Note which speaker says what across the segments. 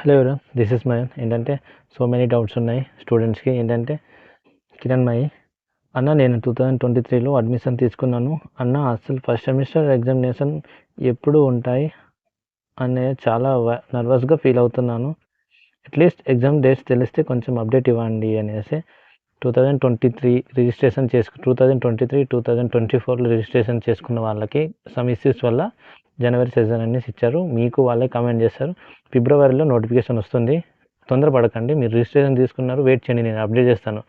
Speaker 1: Hello ఎవరు? This is my ఏంటంటే so many doubts ఉన్నాయి స్టూడెంట్స్కి ఏంటంటే కిరణ్ మై అన్న నేను టూ థౌజండ్ ట్వంటీ త్రీలో అడ్మిషన్ తీసుకున్నాను. అన్న అసలు ఫస్ట్ సెమిస్టర్ ఎగ్జామినేషన్ ఎప్పుడు ఉంటాయి? అనే చాలా నర్వస్గా ఫీల్ అవుతున్నాను. అట్లీస్ట్ ఎగ్జామ్ డేట్స్ తెలిస్తే కొంచెం అప్డేట్ ఇవ్వండి అనేసి two thousand twenty three registration చేసుకు two thousand twenty three two thousand twenty ఫోర్లో రిజిస్ట్రేషన్ చేసుకున్న వాళ్ళకి సమ్ ఇష్యూస్ వల్ల జనవరి సీజన్ అనేసి ఇచ్చారు. మీకు వాళ్ళే కమెంట్ చేస్తారు. ఫిబ్రవరిలో నోటిఫికేషన్ వస్తుంది. తొందరపడకండి. మీరు రిజిస్ట్రేషన్ తీసుకున్నారు. వెయిట్ చేయండి. నేను అప్డేట్ చేస్తాను.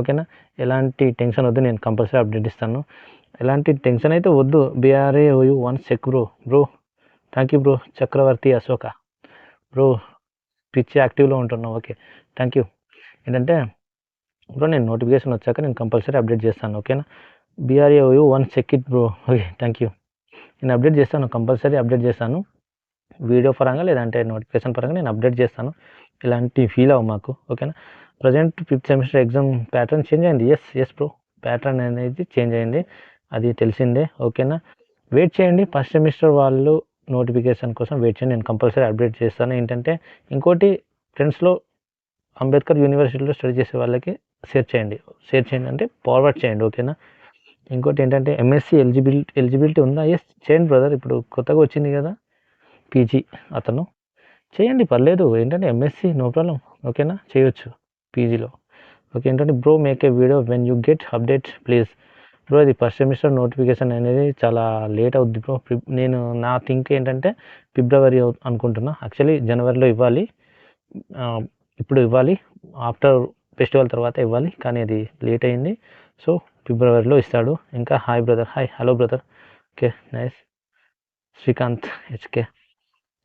Speaker 1: ఓకేనా ఎలాంటి టెన్షన్ వద్దు. నేను కంపల్సరీ అప్డేట్ ఇస్తాను. ఎలాంటి టెన్షన్ అయితే వద్దు. BRA OU one sec bro bro thank you bro Chakravarthi Ashoka. Bro pitch యాక్టివ్లో ఉంటున్నావు. ఓకే థ్యాంక్ యూ ఏంటంటే బ్రో నేను నోటిఫికేషన్ వచ్చాక నేను కంపల్సరీ అప్డేట్ చేస్తాను. ఓకేనా BRA OU one sec it bro okay thank you నేను అప్డేట్ చేస్తాను కంపల్సరీ అప్డేట్ చేస్తాను. వీడియో పరంగా లేదంటే నోటిఫికేషన్ పరంగా నేను అప్డేట్ చేస్తాను. ఇలాంటి ఫీల్ అవ్వ మాకు ఓకేనా present fifth semester exam pattern change అయింది. ఎస్ ఎస్ ప్రో ప్యాటర్న్ అనేది చేంజ్ అయింది. అది తెలిసిందే ఓకేనా వెయిట్ చేయండి. ఫస్ట్ సెమిస్టర్ వాళ్ళు నోటిఫికేషన్ కోసం వెయిట్ చేయండి. నేను కంపల్సరీ అప్డేట్ చేస్తాను. ఏంటంటే ఇంకోటి ఫ్రెండ్స్లో అంబేద్కర్ యూనివర్సిటీలో స్టడీ చేసే వాళ్ళకి షేర్ చేయండి. షేర్ చేయండి అంటే ఫార్వర్డ్ చేయండి ఓకేనా ఇంకోటి ఏంటంటే ఎంఎస్సి ఎలిజిబిలిటీ ఎలిజిబిలిటీ ఉందా? ఎస్ చేయండి బ్రదర్ ఇప్పుడు కొత్తగా వచ్చింది కదా పీజీ అతను. చేయండి పర్లేదు. ఏంటంటే ఎంఎస్సి నో? ప్రాబ్లం ఓకేనా చేయొచ్చు పీజీలో ఓకే ఏంటంటే bro make a video when you get update please bro ఇది ఫస్ట్ సెమిస్టర్ నోటిఫికేషన్ అనేది చాలా లేట్ అవుద్ది బ్రో నేను నా థింక్ ఏంటంటే ఫిబ్రవరి అనుకుంటున్నా. యాక్చువల్లీ జనవరిలో ఇవ్వాలి. ఇప్పుడు ఇవ్వాలి. ఆఫ్టర్ ఫెస్టివల్ తర్వాత ఇవ్వాలి. కానీ అది లేట్ అయింది. సో ఫిబ్రవరిలో ఇస్తాడు. ఇంకా hi brother hi hello brother. Okay nice. Srikanth HK.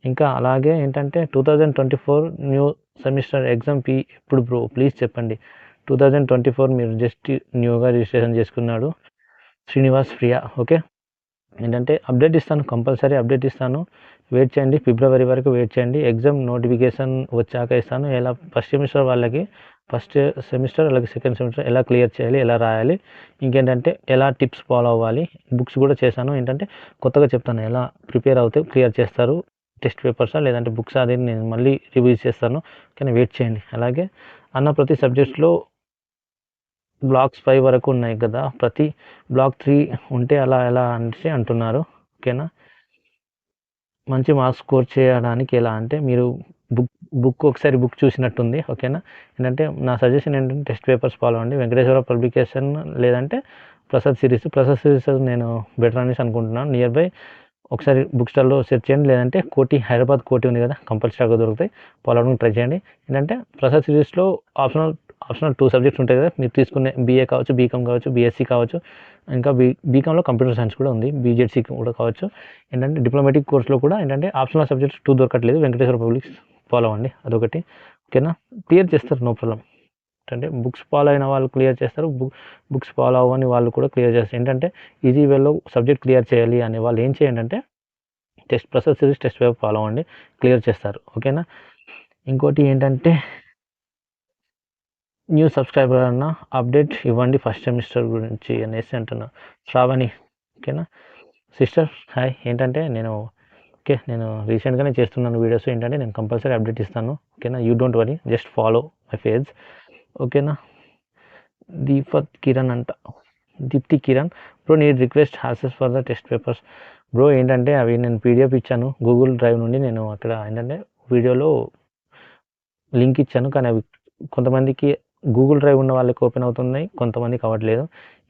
Speaker 1: ఇంకా అలాగే ఏంటంటే two thousand twenty four new semester exam P ఎప్పుడు బ్రో? ప్లీజ్ చెప్పండి. టూ థౌజండ్ ట్వంటీ ఫోర్ మీరు జస్ట్ న్యూగా రిజిస్ట్రేషన్ చేసుకున్నాడు. శ్రీనివాస్ ప్రియా ఓకే? ఏంటంటే అప్డేట్ ఇస్తాను కంపల్సరీ అప్డేట్ ఇస్తాను. వెయిట్ చేయండి ఫిబ్రవరి వరకు వెయిట్ చేయండి. ఎగ్జామ్ నోటిఫికేషన్ వచ్చాక ఇస్తాను. ఎలా ఫస్ట్ సెమిస్టర్ వాళ్ళకి ఫస్ట్ సెమిస్టర్ అలాగే సెకండ్ సెమిస్టర్ ఎలా క్లియర్ చేయాలి ఎలా రాయాలి ఇంకేంటంటే ఎలా టిప్స్ ఫాలో అవ్వాలి బుక్స్ కూడా చేశాను. ఏంటంటే కొత్తగా చెప్తాను ఎలా ప్రిపేర్ అవుతే క్లియర్ చేస్తారు. టెస్ట్ పేపర్సా లేదంటే బుక్స్ అది నేను మళ్ళీ రివ్యూస్ చేస్తాను. కానీ వెయిట్ చేయండి. అలాగే అన్న ప్రతి సబ్జెక్ట్లో బ్లాక్స్ ఫైవ్ వరకు ఉన్నాయి కదా ప్రతి బ్లాక్ త్రీ ఉంటే అలా ఎలా అనేసి అంటున్నారు ఓకేనా? మంచి మార్క్స్ స్కోర్ చేయడానికి ఎలా అంటే మీరు బుక్ బుక్ ఒకసారి బుక్ చూసినట్టుంది ఓకేనా? ఏంటంటే నా సజెషన్ ఏంటంటే టెస్ట్ పేపర్స్ ఫాలో అండి వెంకటేశ్వర పబ్లికేషన్ లేదంటే ప్రసాద్ సిరీస్. ప్రసాద్ సిరీస్ నేను బెటర్ అనేసి అనుకుంటున్నాను. నియర్ బై ఒకసారి బుక్ స్టాల్లో సెర్చ్ చేయండి. లేదంటే కోటి హైదరాబాద్ కోటి ఉంది కదా కంపల్సరీగా దొరుకుతాయి. ఫాలో అవడానికి ట్రై చేయండి. ఏంటంటే ప్రసాద్ సిరీస్లో ఆప్షనల్ ఆప్షనల్ టూ సబ్జెక్ట్స్ ఉంటాయి కదా. మీరు తీసుకునే బీఏ కావచ్చు బీకామ్ కావచ్చు బీఎస్సీ కావచ్చు ఇంకా బీ బీకామ్లో కంప్యూటర్ సైన్స్ కూడా ఉంది. బీజెడ్సీ కూడా కావచ్చు. ఏంటంటే డిప్లొమాటిక్ కోర్స్లో కూడా ఏంటంటే ఆప్షనల్ సబ్జెక్ట్స్ టూ దొరకట్లేదు. వెంకటేశ్వర పబ్లిక్స్ ఫాలో అవ్వండి అదొకటి. ఓకేనా క్లియర్ చేస్తారు నో ప్రాబ్లం అంటే బుక్స్ ఫాలో అయిన వాళ్ళు క్లియర్ చేస్తారు. బుక్ బుక్స్ ఫాలో అవ్వని వాళ్ళు కూడా క్లియర్ చేస్తారు. ఏంటంటే ఈజీ వేలో సబ్జెక్ట్ క్లియర్ చేయాలి అనే వాళ్ళు ఏం చేయండి అంటే test process series test paper follow అవ్వండి క్లియర్ చేస్తారు ఓకేనా ఇంకోటి ఏంటంటే న్యూ సబ్స్క్రైబర్ అన్న అప్డేట్ ఇవ్వండి ఫస్ట్ సెమిస్టర్ గురించి అనేసి అంటున్నా. శ్రావణి ఓకేనా? Sister hi. ఏంటంటే నేను ఓకే నేను రీసెంట్గానే చేస్తున్నాను వీడియోస్. ఏంటంటే నేను కంపల్సరీ అప్డేట్ ఇస్తాను ఓకేనా? You don't worry just follow my page ఓకేనా? దీపక్ కిరణ్ అంట దీప్తి కిరణ్. బ్రో నీ request హాసెస్ for the test papers bro ఏంటంటే అవి నేను పీడిఎఫ్ ఇచ్చాను గూగుల్ డ్రైవ్ నుండి నేను అక్కడ ఏంటంటే వీడియోలో లింక్ ఇచ్చాను కానీ అవి కొంతమందికి గూగుల్ డ్రైవ్ ఉన్న వాళ్ళకి ఓపెన్ అవుతున్నాయి కొంతమందికి అవ్వట్లేదు.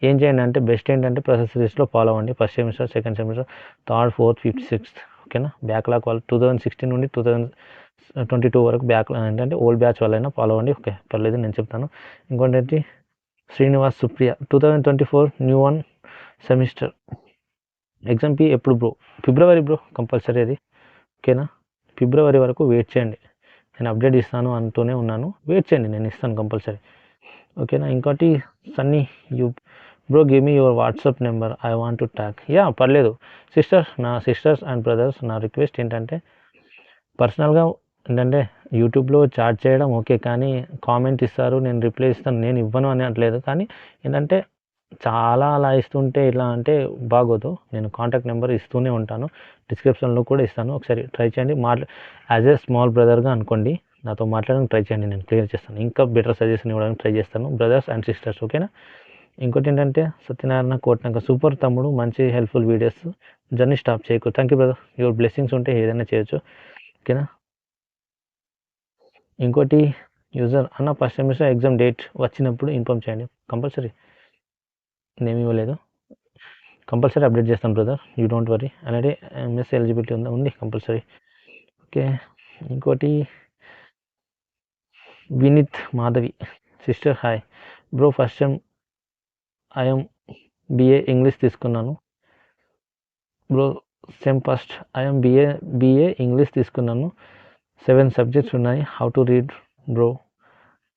Speaker 1: ఏం చేయండి అంటే బెస్ట్ ఏంటంటే ప్రాసెస్ లిస్ట్లో ఫాలో అవ్వండి. First semester second semester third fourth fifth sixth ఓకేనా బ్యాక్లాగ్ వాళ్ళు టూ థౌజండ్ సిక్స్టీన్ నుండి టూ థౌసండ్ ట్వంటీ టూ వరకు బ్యాక్ ఏంటంటే ఓల్డ్ బ్యాచ్ వాళ్ళైనా ఫాలో అవ్వండి. ఓకే పర్లేదు నేను చెప్తాను. ఇంకోటి Srinivas Supriya two thousand twenty four new one semester exam P ఎప్పుడు బ్రో ఫిబ్రవరి బ్రో కంపల్సరీ అది. ఓకేనా ఫిబ్రవరి వరకు వెయిట్ చేయండి. నేను అప్డేట్ ఇస్తాను అంటూనే ఉన్నాను. వెయిట్ చేయండి నేను ఇస్తాను కంపల్సరీ ఓకేనా ఇంకోటి Sunny you bro give me your WhatsApp number I want to talk yeah పర్లేదు. సిస్టర్స్ నా సిస్టర్స్ అండ్ బ్రదర్స్ నా రిక్వెస్ట్ ఏంటంటే పర్సనల్గా ఏంటంటే యూట్యూబ్లో చాట్ చేయడం ఓకే కానీ కామెంట్ ఇస్తారు నేను రిప్లై ఇస్తాను నేను ఇవ్వను అని అనట్లేదు. కానీ ఏంటంటే చాలా అలా ఇస్తుంటే ఇలా అంటే బాగోదు. నేను కాంటాక్ట్ నెంబర్ ఇస్తూనే ఉంటాను. డిస్క్రిప్షన్లో కూడా ఇస్తాను. ఒకసారి ట్రై చేయండి. మాట్లా యాజ్ ఏ స్మాల్ బ్రదర్గా అనుకోండి. నాతో మాట్లాడడానికి ట్రై చేయండి. నేను క్లియర్ చేస్తాను. ఇంకా బెటర్ సజెషన్ ఇవ్వడానికి ట్రై చేస్తాను. బ్రదర్స్ అండ్ సిస్టర్స్ ఓకేనా ఇంకోటి ఏంటంటే సత్యనారాయణ కోట్నాక సూపర్ తమ్ముడు. మంచి హెల్ప్ఫుల్ వీడియోస్ జర్నీ స్టాప్ చేయకు. Thank you brother your blessings ఉంటే ఏదైనా చేయొచ్చు. ఓకేనా ఇంకోటి యూజర్ అన్న ఫస్ట్ సెమిస్టర్ ఎగ్జామ్ డేట్ వచ్చినప్పుడు ఇన్ఫామ్ చేయండి. కంపల్సరీ నేమ్ ఇవ్వలేదు. కంపల్సరీ అప్డేట్ చేస్తాను బ్రదర్. యూ డోంట్ వరీ అలాగే ఎంఎస్ ఎలిజిబిలిటీ ఉందా ఉంది కంపల్సరీ. ఓకే ఇంకోటి Vineeth Madhavi. Sister hi bro first time I'm BA English తీసుకున్నాను. Bro sem first I'm BA BA English తీసుకున్నాను. సెవెన్ సబ్జెక్ట్స్ ఉన్నాయి. How to read bro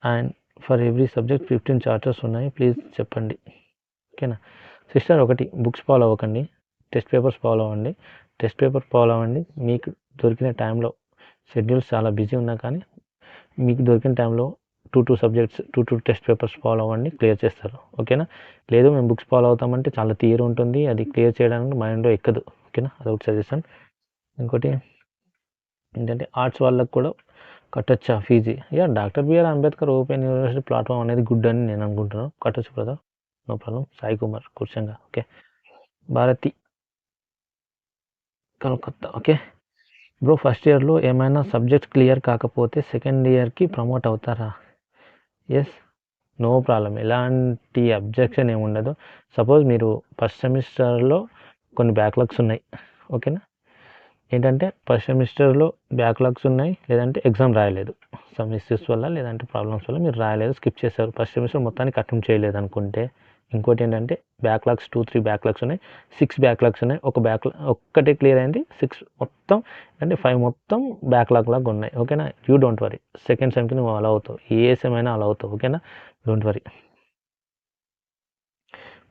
Speaker 1: and for every subject fifteen chapters ఉన్నాయి. Please చెప్పండి. ఓకేనా? Sister ఒకటి books follow అవ్వకండి. Test papers follow అవ్వండి. Test paper follow అవ్వండి. మీకు దొరికిన టైంలో షెడ్యూల్స్ చాలా బిజీ ఉన్నా కానీ మీకు దొరికిన టైంలో two two subjects two two test papers follow అవ్వండి. క్లియర్ చేస్తారు. ఓకేనా? లేదు మేము బుక్స్ ఫాలో అవుతామంటే చాలా తీయర్ ఉంటుంది. అది క్లియర్ చేయడానికి మైండ్లో ఎక్కదు. ఓకేనా? అదొకటి సజెషన్. ఇంకోటి ఏంటంటే ఆర్ట్స్ వాళ్ళకు కూడా కట్టొచ్చా Fiji? Yeah doctor B R Ambedkar open university platform అనేది గుడ్ అని నేను అనుకుంటున్నాను. కట్టొచ్చు brother no problem. Sai Kumar Kurchanga okay. Bharati Calcutta. Okay. Bro first ఇయర్లో ఏమైనా సబ్జెక్ట్ క్లియర్ కాకపోతే సెకండ్ ఇయర్కి ప్రమోట్ అవుతారా? ఎస్. No problem. ఎలాంటి అబ్జెక్షన్ ఏమి ఉండదు. సపోజ్ మీరు ఫస్ట్ సెమిస్టర్లో కొన్ని బ్యాక్లాగ్స్ ఉన్నాయి. ఓకేనా? ఏంటంటే ఫస్ట్ సెమిస్టర్లో బ్యాక్లాగ్స్ ఉన్నాయి లేదంటే ఎగ్జామ్ రాయలేదు. సమ్ ఇష్యూస్ వల్ల లేదంటే ప్రాబ్లమ్స్ వల్ల మీరు రాయలేదు స్కిప్ చేశారు. ఫస్ట్ సెమిస్టర్ మొత్తానికి అటెంప్ట్ చేయలేదు అనుకుంటే ఇంకోటి ఏంటంటే బ్యాక్లాగ్స్ టూ త్రీ బ్యాక్లాగ్స్ ఉన్నాయి. సిక్స్ బ్యాక్లాగ్స్ ఉన్నాయి. ఒక బ్యాక్ ఒక్కటే క్లియర్ అయింది. సిక్స్ మొత్తం అంటే ఫైవ్ మొత్తం బ్యాక్లాగ్ లాగా ఉన్నాయి. ఓకేనా యూ డోంట్ వరీ సెకండ్ సెమ్కి నువ్వు అలా అవుతావు. ఏ సెమ్ అయినా అలా అవుతావు. ఓకేనా don't worry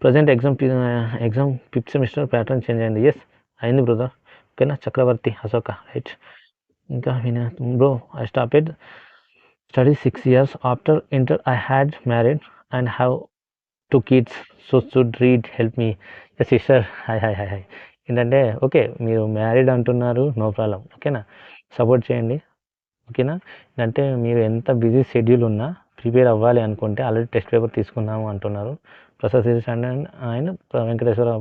Speaker 1: present exam exam fifth semester pattern change అయింది. ఎస్ అయింది బ్రదర్ ఓకేనా చక్రవర్తి అశోక రైట్ ఇంకా bro I stopped study six years after inter I had married and have two kids so should read help me sister hi hi hi hi ఏంటంటే okay మీరు married అంటున్నారు no problem ఓకేనా? Support చేయండి. ఓకేనా? ఏంటంటే మీరు ఎంత బిజీ షెడ్యూల్ ఉన్నా ప్రిపేర్ అవ్వాలి అనుకుంటే ఆల్రెడీ టెస్ట్ పేపర్ తీసుకున్నాము అంటున్నారు. ప్రసాద్ సిరీస్ అండ్ ఆయన వెంకటేశ్వర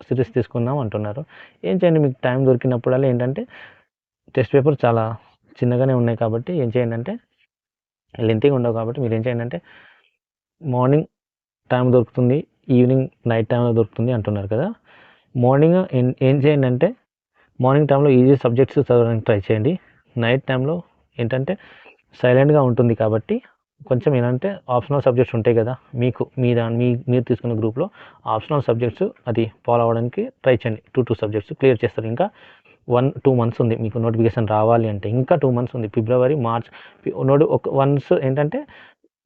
Speaker 1: సిరీస్ తీసుకున్నాం అంటున్నారు. ఏం చేయండి? మీకు టైం దొరికినప్పుడల్లా ఏంటంటే టెస్ట్ పేపర్ చాలా చిన్నగానే ఉన్నాయి కాబట్టి ఏం చేయండి అంటే లెంతీగా ఉండవు కాబట్టి మీరు ఏం చేయండి అంటే మార్నింగ్ టైం దొరుకుతుంది ఈవినింగ్ నైట్ టైంలో దొరుకుతుంది అంటున్నారు కదా. మార్నింగ్ ఏం- ఏం చేయండి అంటే మార్నింగ్ టైంలో ఈజీ సబ్జెక్ట్స్ చదవడానికి ట్రై చేయండి. నైట్ టైంలో ఏంటంటే సైలెంట్గా ఉంటుంది కాబట్టి కొంచెం ఏంటంటే ఆప్షనల్ సబ్జెక్ట్స్ ఉంటాయి కదా. మీకు మీ దాని మీ మీరు తీసుకున్న గ్రూప్లో ఆప్షనల్ సబ్జెక్ట్స్ అది ఫాలో అవ్వడానికి ట్రై చేయండి. టూ టూ సబ్జెక్ట్స్ క్లియర్ చేస్తారు. ఇంకా వన్ టూ మంత్స్ ఉంది. మీకు నోటిఫికేషన్ రావాలి అంటే ఇంకా టూ మంత్స్ ఉంది. ఫిబ్రవరి మార్చ్ నోటి ఒక వన్స్ ఏంటంటే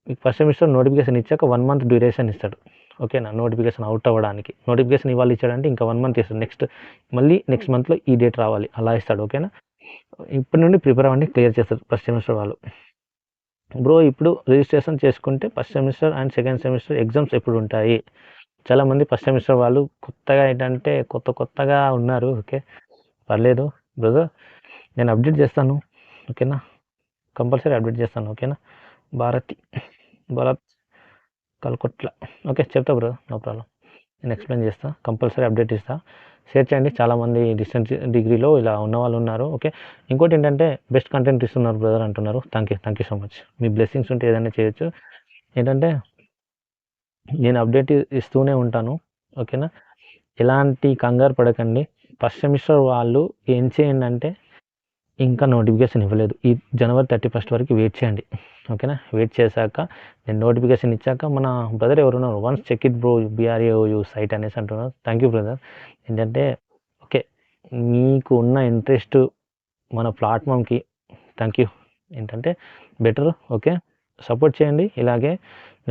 Speaker 1: మీకు ఫస్ట్ సెమిస్టర్ నోటిఫికేషన్ ఇచ్చాక వన్ మంత్ డ్యూరేషన్ ఇస్తాడు. ఓకేనా నోటిఫికేషన్ అవుట్ అవ్వడానికి. నోటిఫికేషన్ ఇవాళ ఇచ్చాడంటే ఇంకా వన్ మంత్ ఇస్తాడు. నెక్స్ట్ మళ్ళీ నెక్స్ట్ మంత్లో ఈ డేట్ రావాలి. అలా ఇస్తాడు. ఓకేనా ఇప్పటి నుండి ప్రిపేర్ అవ్వండి క్లియర్ చేస్తారు ఫస్ట్ సెమిస్టర్ వాళ్ళు. బ్రో ఇప్పుడు రిజిస్ట్రేషన్ చేసుకుంటే first semester and second semester exams ఎప్పుడు ఉంటాయి? చాలామంది ఫస్ట్ సెమిస్టర్ వాళ్ళు కొత్తగా ఏంటంటే కొత్త కొత్తగా ఉన్నారు. ఓకే పర్లేదు బ్రదర్ నేను అప్డేట్ చేస్తాను. ఓకేనా కంపల్సరీ అప్డేట్ చేస్తాను. ఓకేనా భారతి బరాత్ కల్కొట్ల. ఓకే చెప్తా బ్రో నో ప్రాబ్లం. నేను ఎక్స్ప్లెయిన్ చేస్తా కంపల్సరీ అప్డేట్ ఇస్తా. షేర్ చేయండి చాలామంది డిస్టెన్స్ డిగ్రీలో ఇలా ఉన్న వాళ్ళు ఉన్నారు ఓకే. ఇంకోటి ఏంటంటే బెస్ట్ కంటెంట్ ఇస్తున్నారు బ్రదర్ అంటున్నారు. Thank you thank you so much. Me blessings ఉంటే ఏదైనా చేయొచ్చు. ఏంటంటే నేను అప్డేట్ ఇస్తూనే ఉంటాను ఓకేనా? ఎలాంటి కంగారు పడకండి. ఫస్ట్ సెమిస్టర్ వాళ్ళు ఏం చేయండి అంటే ఇంకా నోటిఫికేషన్ ఇవ్వలేదు. ఈ జనవరి థర్టీ ఫస్ట్ వరకు వెయిట్ చేయండి. ఓకేనా? వెయిట్ చేశాక నేను నోటిఫికేషన్ ఇచ్చాక మన బ్రదర్ ఎవరున్నారు once check it bro BRA U site అనేసి అంటున్నారు. థ్యాంక్ యూ బ్రదర్ ఏంటంటే ఓకే మీకు ఉన్న ఇంట్రెస్ట్ మన ప్లాట్ఫామ్కి థ్యాంక్ యూ ఏంటంటే బెటర్ ఓకే సపోర్ట్ చేయండి. ఇలాగే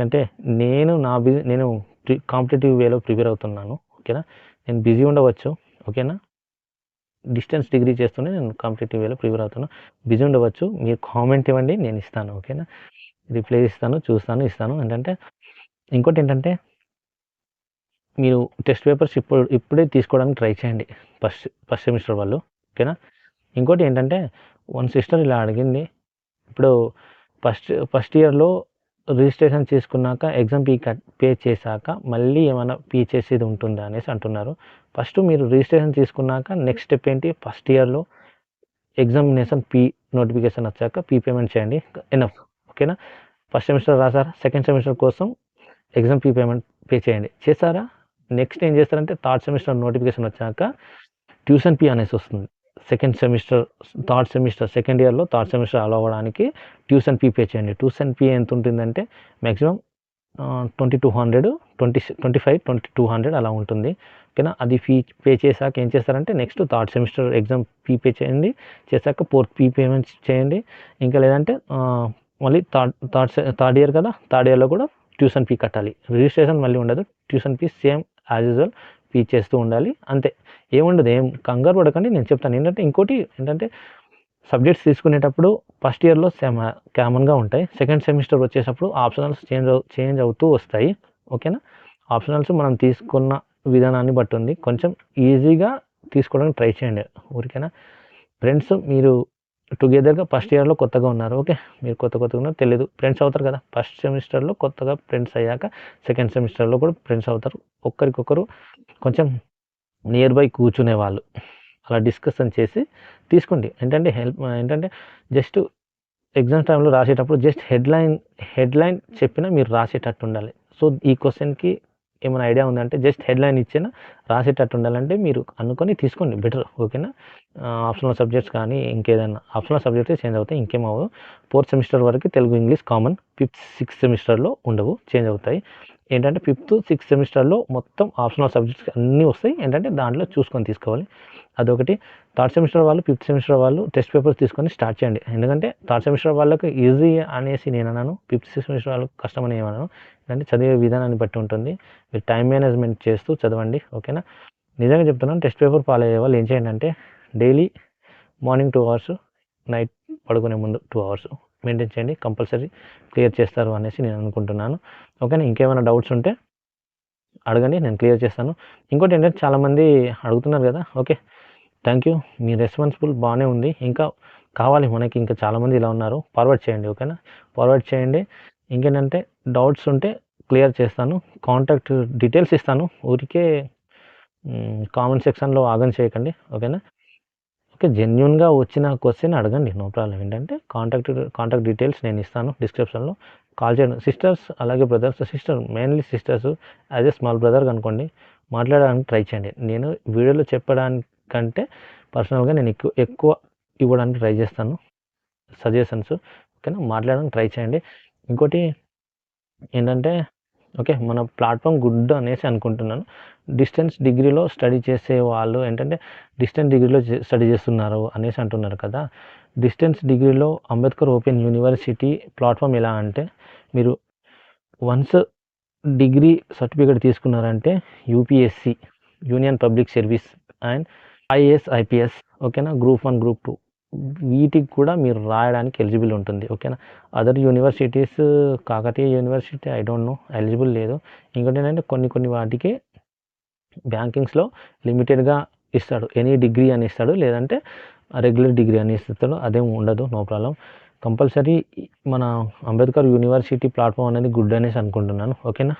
Speaker 1: అంటే నేను నా బిజీ నేను ప్రి కాంపిటేటివ్ వేలో ప్రిపేర్ అవుతున్నాను ఓకేనా? నేను బిజీ ఉండవచ్చు ఓకేనా? డిస్టెన్స్ డిగ్రీ చేస్తూనే నేను కాంపిటేటివ్ వేలో ప్రిపేర్ అవుతాను బిజీ ఉండవచ్చు. మీరు కామెంట్ ఇవ్వండి నేను ఇస్తాను ఓకేనా? రిప్లై ఇస్తాను చూస్తాను ఇస్తాను. ఏంటంటే ఇంకోటి ఏంటంటే మీరు టెస్ట్ పేపర్స్ ఇప్పుడు ఇప్పుడే తీసుకోవడానికి ట్రై చేయండి ఫస్ట్ ఫస్ట్ సెమిస్టర్ వాళ్ళు ఓకేనా? ఇంకోటి ఏంటంటే వన్ సిస్టర్ ఇలా అడిగింది ఇప్పుడు ఫస్ట్ ఫస్ట్ ఇయర్లో రిజిస్ట్రేషన్ చేసుకున్నాక ఎగ్జామ్ ఫీ కట్ పే చేశాక మళ్ళీ ఏమైనా పే చేసేది ఉంటుందా అనేసి అంటున్నారు. ఫస్ట్ మీరు రిజిస్ట్రేషన్ తీసుకున్నాక నెక్స్ట్ స్టెప్ ఏంటి? ఫస్ట్ ఇయర్లో ఎగ్జామినేషన్ పీ నోటిఫికేషన్ వచ్చాక పీ పేమెంట్ చేయండి. ఎనఫ్ ఓకేనా? ఫస్ట్ సెమిస్టర్ రాసారా? సెకండ్ సెమిస్టర్ కోసం ఎగ్జామ్ ఫీ పేమెంట్ పే చేయండి. చేశారా? నెక్స్ట్ ఏం చేస్తారంటే థర్డ్ సెమిస్టర్ నోటిఫికేషన్ వచ్చాక ట్యూషన్ ఫీ అనేసి వస్తుంది. Second semester third semester second ఇయర్లో థర్డ్ సెమిస్టర్ అలా అవ్వడానికి ట్యూషన్ ఫీ పే చేయండి. ట్యూషన్ ఫీ ఎంత ఉంటుందంటే maximum twenty two hundred twenty twenty five twenty two hundred అలా ఉంటుంది. ఓకేనా? అది ఫీ పే చేశాక ఏం చేస్తారంటే next third semester exam fee pay చేయండి. చేశాక ఫోర్త్ ఫీ పేమెంట్స్ చేయండి. ఇంకా లేదంటే మళ్ళీ థర్డ్ థర్డ్ థర్డ్ ఇయర్ కదా థర్డ్ ఇయర్లో కూడా ట్యూషన్ ఫీ కట్టాలి. రిజిస్ట్రేషన్ మళ్ళీ ఉండదు. Tuition fee same as usual fee చేస్తూ ఉండాలి. అంతే. ఏముండదు ఏం కంగారు పడకండి నేను చెప్తాను. ఏంటంటే ఇంకోటి ఏంటంటే సబ్జెక్ట్స్ తీసుకునేటప్పుడు ఫస్ట్ ఇయర్లో సెమ కామన్గా ఉంటాయి. సెకండ్ సెమిస్టర్ వచ్చేటప్పుడు ఆప్షనల్స్ చేంజ్ చేంజ్ అవుతూ వస్తాయి. ఓకేనా? ఆప్షనల్స్ మనం తీసుకున్న విధానాన్ని బట్టి ఉంది. కొంచెం ఈజీగా తీసుకోవడానికి ట్రై చేయండి. ఊరికైనా? ఫ్రెండ్స్ మీరు టుగెదర్గా ఫస్ట్ ఇయర్లో కొత్తగా ఉన్నారు. ఓకే? మీరు కొత్త కొత్తగా ఉన్నారు. తెలియదు ఫ్రెండ్స్ అవుతారు కదా? ఫస్ట్ సెమిస్టర్లో కొత్తగా ఫ్రెండ్స్ అయ్యాక సెకండ్ సెమిస్టర్లో కూడా ఫ్రెండ్స్ అవుతారు. ఒక్కరికొకరు కొంచెం నియర్ బై కూర్చునే వాళ్ళు. అలా డిస్కషన్ చేసి తీసుకోండి. ఏంటంటే హెల్ప్ ఏంటంటే జస్ట్ ఎగ్జామ్ టైంలో రాసేటప్పుడు జస్ట్ హెడ్లైన్ హెడ్లైన్ చెప్పినా మీరు రాసేటట్టు ఉండాలి. సో ఈ క్వశ్చన్కి ఏమైనా ఐడియా ఉందంటే జస్ట్ హెడ్లైన్ ఇచ్చినా రాసేటట్టు ఉండాలంటే మీరు అనుకొని తీసుకోండి. బెటర్ ఓకేనా? ఆప్షనల్ సబ్జెక్ట్స్ కానీ ఇంకేదైనా ఆప్షనల్ సబ్జెక్ట్స్ చేంజ్ అవుతాయి ఇంకేం అవ్వదు ఫోర్త్ సెమిస్టర్ వరకు Telugu English common fifth sixth సెమిస్టర్లో ఉండవు చేంజ్ అవుతాయి. ఏంటంటే ఫిఫ్త్ సిక్స్త్ సెమిస్టర్లో మొత్తం ఆప్షనల్ సబ్జెక్ట్స్ అన్నీ వస్తాయి. ఏంటంటే దాంట్లో చూసుకొని తీసుకోవాలి. అదొకటి. థర్డ్ సెమిస్టర్ వాళ్ళు ఫిఫ్త్ సెమిస్టర్ వాళ్ళు టెస్ట్ పేపర్స్ తీసుకొని స్టార్ట్ చేయండి. ఎందుకంటే థర్డ్ సెమిస్టర్ వాళ్ళకి ఈజీ అనేసి నేను అన్నాను. ఫిఫ్త్ సెమిస్టర్ వాళ్ళకి కష్టమని ఏమన్నాను ఎందుకంటే చదివే విధానాన్ని బట్టి ఉంటుంది. మీరు టైం మేనేజ్మెంట్ చేస్తూ చదవండి. ఓకేనా? నిజంగా చెప్తున్నాను టెస్ట్ పేపర్ ఫాలో అయ్యే వాళ్ళు ఏం చేయండి అంటే daily morning two hours night పడుకునే ముందు టూ అవర్స్ మెయింటైన్ చేయండి కంపల్సరీ క్లియర్ చేస్తారు అనేసి నేను అనుకుంటున్నాను. ఓకేనా? ఇంకేమైనా డౌట్స్ ఉంటే అడగండి నేను క్లియర్ చేస్తాను. ఇంకోటి ఏంటంటే చాలామంది అడుగుతున్నారు కదా? Okay. Thank you. Me responsible బాగానే ఉంది. ఇంకా కావాలి మనకి ఇంకా చాలామంది ఇలా ఉన్నారు. ఫార్వర్డ్ చేయండి ఓకేనా? ఫార్వర్డ్ చేయండి. ఇంకేంటంటే డౌట్స్ ఉంటే క్లియర్ చేస్తాను. కాంటాక్ట్ డీటెయిల్స్ ఇస్తాను. ఊరికే కామెంట్ సెక్షన్లో ఆగం చేయకండి ఓకేనా? ఓకే జెన్యున్గా వచ్చిన క్వశ్చన్ అడగండి. నో ప్రాబ్లం ఏంటంటే కాంటాక్ట్ కాంటాక్ట్ డీటెయిల్స్ నేను ఇస్తాను డిస్క్రిప్షన్లో కాల్ చేయండి సిస్టర్స్ అలాగే brothers sister mainly sisters as a small brother అనుకోండి మాట్లాడడానికి ట్రై చేయండి. నేను వీడియోలో చెప్పడానికంటే పర్సనల్గా నేను ఎక్కువ ఎక్కువ ఇవ్వడానికి ట్రై చేస్తాను. సజెషన్స్ ఓకేనా? మాట్లాడడానికి ట్రై చేయండి. ఇంకోటి ఏంటంటే ఓకే మన ప్లాట్ఫామ్ గుడ్ అనేసి అనుకుంటున్నాను. డిస్టెన్స్ డిగ్రీలో స్టడీ చేసే వాళ్ళు ఏంటంటే డిస్టెన్స్ డిగ్రీలో స్టడీ చేస్తున్నారు అనేసి అంటున్నారు కదా. డిస్టెన్స్ డిగ్రీలో అంబేద్కర్ ఓపెన్ యూనివర్సిటీ ప్లాట్ఫామ్ ఎలా అంటే మీరు వన్స్ డిగ్రీ సర్టిఫికేట్ తీసుకున్నారంటే UPSC union public service and IAS IPS ఓకేనా? Group one group two. వీటికి కూడా మీరు రాయడానికి ఎలిజిబుల్ ఉంటుంది ఓకేనా? Other universities Kakatiya university I don't know eligible లేదు. ఇంకోటి ఏంటంటే కొన్ని కొన్ని వాటికి బ్యాంకింగ్స్లో లిమిటెడ్గా ఇస్తాడు. ఎనీ డిగ్రీ అని ఇస్తాడు లేదంటే రెగ్యులర్ డిగ్రీ అని ఇస్తాడు. అదేం ఉండదు నో ప్రాబ్లం కంపల్సరీ మన అంబేద్కర్ యూనివర్సిటీ ప్లాట్ఫామ్ అనేది గుడ్ అనేసి అనుకుంటున్నాను ఓకేనా?